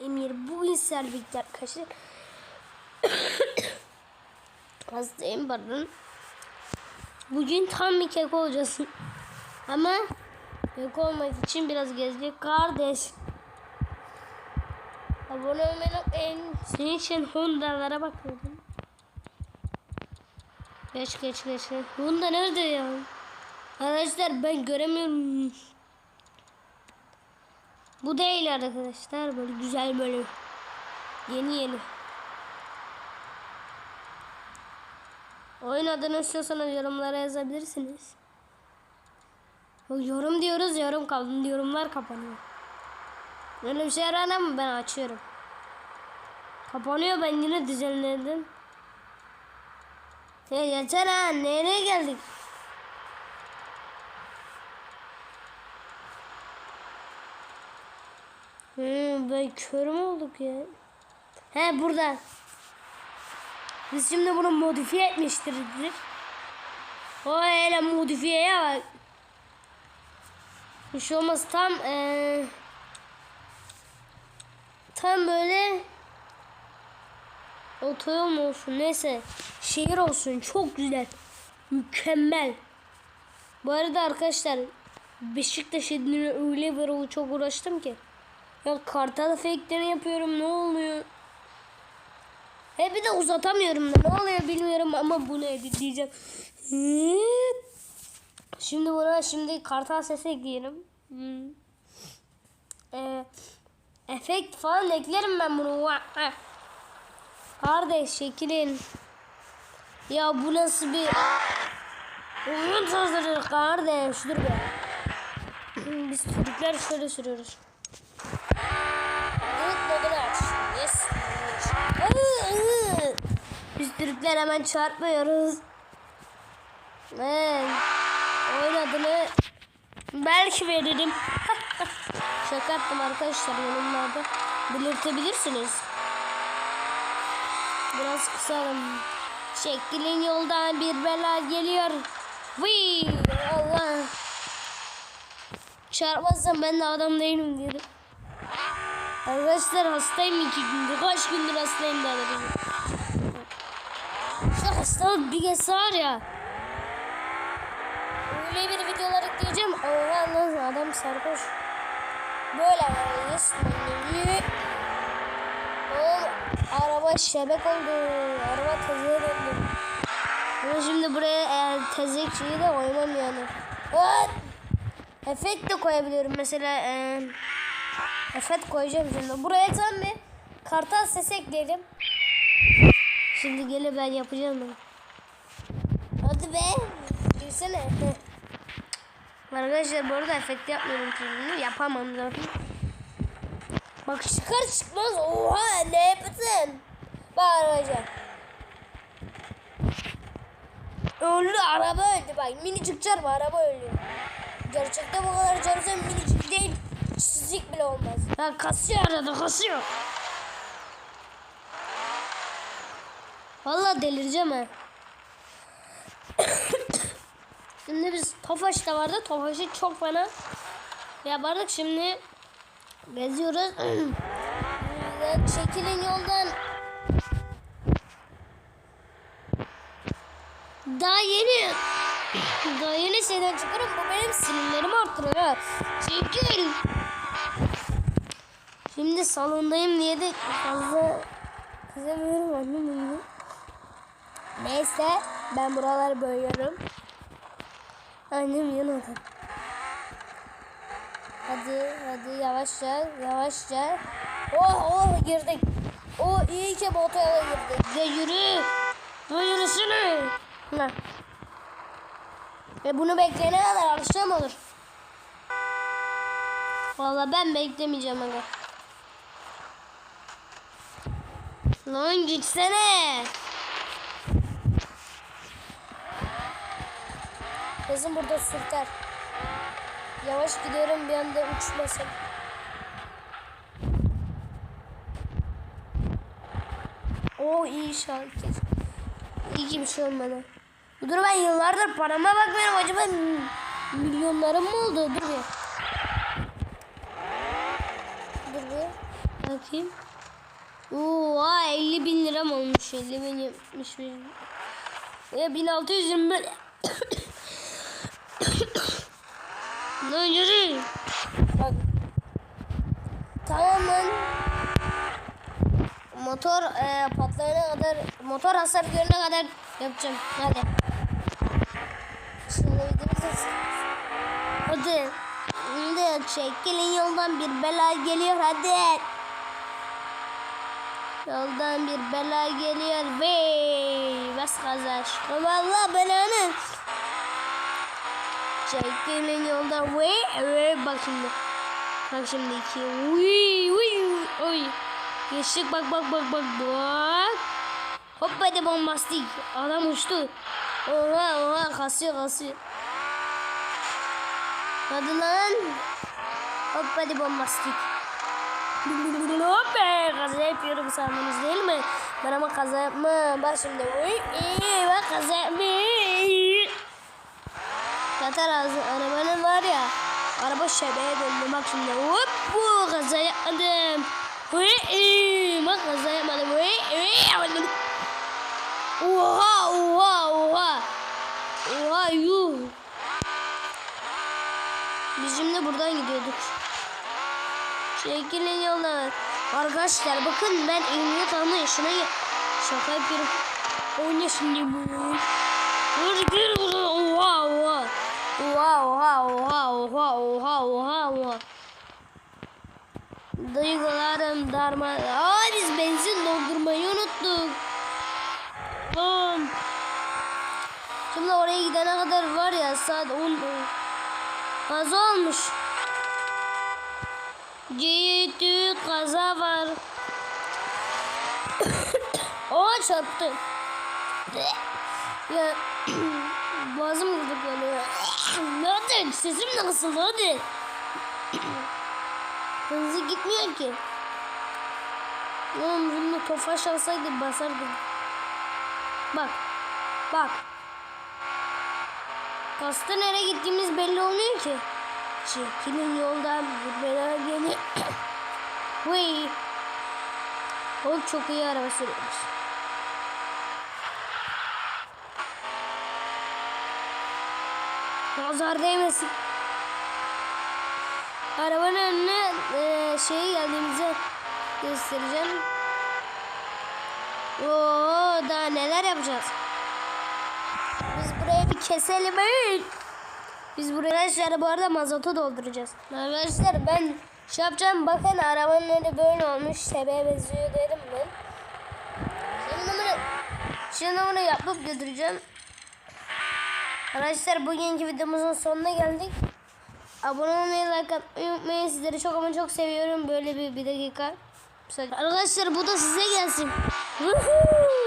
Emir. Bugün sizlerle birlikte arkadaşlar. Hastayım pardon. Bugün tam bir kek olacağız. Ama kek olmak için biraz gezecek kardeş. Abone olmayı unutmayın. Senin için Honda'lara bakıyordum. Geç geç. geç. Honda nerede ya? Arkadaşlar ben göremiyorum. Bu değil arkadaşlar. Böyle güzel böyle. Yeni yeni. Oyun adını istiyorsanız yorumlara yazabilirsiniz. Yorum diyoruz yorum kaldı. Yorumlar kapanıyor. Öyle bir şey arar mı ben açıyorum. Kapanıyor ben yine düzenledim. Ya yeter ha nereye geldik? Hmm, ben kör mü olduk ya? He burada. Biz şimdi bunu modifiye etmiştirdik. O hele modifiyeye bak. Bir şey olmaz tam eee tam böyle otoyol mu olsun neyse şehir olsun çok güzel mükemmel bu arada arkadaşlar Beşiktaş edinine öyle bir çok uğraştım ki ya kartal fake'lerini yapıyorum ne oluyor he bir de uzatamıyorum da ne oluyor bilmiyorum ama bunu editleyeceğim şimdi buna şimdi kartal sesi ekleyelim. Ee, efekt falan eklerim ben bunu. Kardeş şekilin. Ya bu nasıl bir oyun tarzıdır kardeş. Dur be. Biz Türkler şöyle sürüyoruz. Biz Türkler hemen çarpmıyoruz. Evet. Oyun adını belki veririm. Şaka yaptım arkadaşlar yorumlarda belirtebilirsiniz. Biraz kısalım. Şeklin yoldan bir bela geliyor. Vii Allah. Çarpmazsam ben de adam değilim dedim. Arkadaşlar hastayım iki gündür. Kaç gündür hastayım da dedim. Şu hastalık bir var ya. Öyle bir videolar ekleyeceğim. Allah Allah adam sarhoş. Böyle. Oğlum araba şebek oldu. Araba teziye döndü. Ama şimdi buraya eğer tezek şeyi de koymam yani. Evet. Efekt de koyabiliyorum. Mesela e, efekt koyacağım şimdi. Buraya tam bir kartal sesi ekleyelim. Şimdi gelip ben yapacağım bunu. Hadi be. Girsene. Arkadaşlar bu arada efekt yapmıyorum şimdi. Yapamam zaten. Bak çıkar çıkmaz. Oha ne yaptın? Bağıracağım. Öldü araba öldü bak minicik çarpı araba öldü. Gerçekte bu kadar çarpsa minicik Ya kasıyor arada kasıyor. Vallahi delireceğim ha. Şimdi biz Tofaş da vardı. Tofaş'ı çok fena yapardık. Şimdi geziyoruz. Çekilin yoldan. Daha yeni daha yeni şeyden çıkarım. Bu benim sinirlerimi arttırıyor. Çekil. Şimdi salondayım diye de fazla kızamıyorum annem uyuyor. Neyse ben buraları boyuyorum. Annem yanıldı. Hadi hadi yavaşça yavaşça. Oh oh girdik. Oh iyi ki bu otoyola girdik. Ya yürü. Ya yürüsene. Ne? Ve bunu bekleyene kadar alışacağım olur. Vallahi ben beklemeyeceğim aga. Lan gitsene. Kızım burada sürter. Yavaş gidiyorum bir anda uçmasın. O iyi şarkı. İyi ki bir şey olmadı. Dur ben yıllardır parama bakmıyorum. Acaba milyonlarım mı oldu? Dur bir. Dur bir. Bakayım. Oo, 50 bin lira mı olmuş? 50 bin 70 bin. Ya 1620 Ne yürü. Bak. Tamamen motor e, patlayana kadar motor hasar görene kadar yapacağım. Hadi. Şimdi videomuz Hadi. Şimdi çekilin yoldan bir bela geliyor hadi. Yoldan bir bela geliyor ve bas gaza aşkım Allah belanı. Çekilin yoldan ve ve bak şimdi. Bak şimdi iki. Uy uy uy. Geçtik bak bak bak bak bak. Hop hadi bombastik. Adam uçtu. Oha oha kasıyor kasıyor. Hadi lan. Hop hadi bombastik. Hop be kaza yapıyorum sandınız değil mi? Ben ama kaza yapmam. Bak şimdi. İyi, bak kaza yapmam. Zaten ağzı arabanın var ya. Araba şebeğe döndü. Bak şimdi. Hop bu kaza yapmadım. Bak kaza yapmadım. Oha oha oha. Oha yuh. Biz şimdi buradan gidiyorduk. Çekilin yoldan. Arkadaşlar bakın ben emniyet alma yaşına. Şaka yapıyorum. 10 yaşındayım. Dur gir buraya. Oha oha. Oha oha oha oha oha oha oha. Duygularım darma. Aa biz benzin doldurmayı unuttuk. Lan. Şimdi oraya gidene kadar var ya saat 10 fazla olmuş. Ciddi kaza var. o çarptı. ya boğazım gıdıklanıyor. hadi sesim nasıl hadi. Hızlı gitmiyor ki. Oğlum bunu tofaş alsaydı basardım. Bak. Bak. Kasta nereye gittiğimiz belli olmuyor ki. Çekilin yoldan bir bela geliyor. Vay. O çok iyi araba sürüyormuş. Nazar değmesin. Arabanın önüne e, şey geldiğimizi göstereceğim. Oo, daha neler yapacağız? Biz burayı bir keselim. hey! Biz buraya arkadaşlar bu arada mazotu dolduracağız. Arkadaşlar ben şey yapacağım. Bakın arabanın önü böyle olmuş. Sebeğe benziyor dedim ben. Şimdi bunu, şimdi bunu yapıp götüreceğim. Arkadaşlar bugünkü videomuzun sonuna geldik. Abone olmayı, like atmayı unutmayın. Sizleri çok ama çok seviyorum. Böyle bir, bir dakika. Arkadaşlar bu da size gelsin. Woohoo!